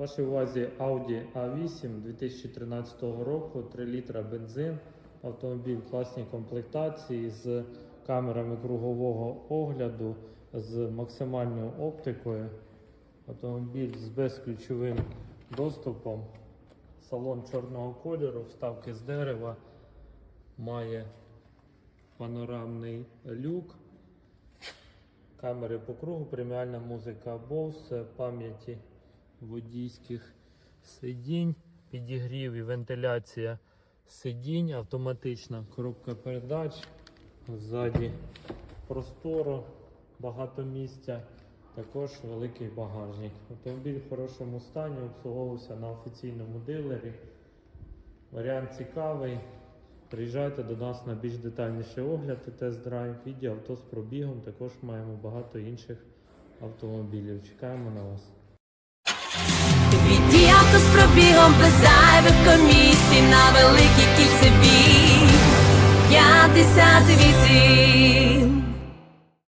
Вашій увазі Audi A8 2013 року, 3 літра бензин, автомобіль в класній комплектації з камерами кругового огляду, з максимальною оптикою. Автомобіль з безключовим доступом, салон чорного кольору, вставки з дерева, має панорамний люк. Камери по кругу, преміальна музика Bose, пам'яті водійських сидінь, підігрів і вентиляція сидінь, автоматична коробка передач, ззаді просторо, багато місця, також великий багажник. Автомобіль в хорошому стані, обслуговувався на офіційному дилері. Варіант цікавий. Приїжджайте до нас на більш детальніший огляд і тест-драйв. Відео авто з пробігом. Також маємо багато інших автомобілів. Чекаємо на вас. Віді авто з пробігом без зайвих комісій на великій кільцевій. 58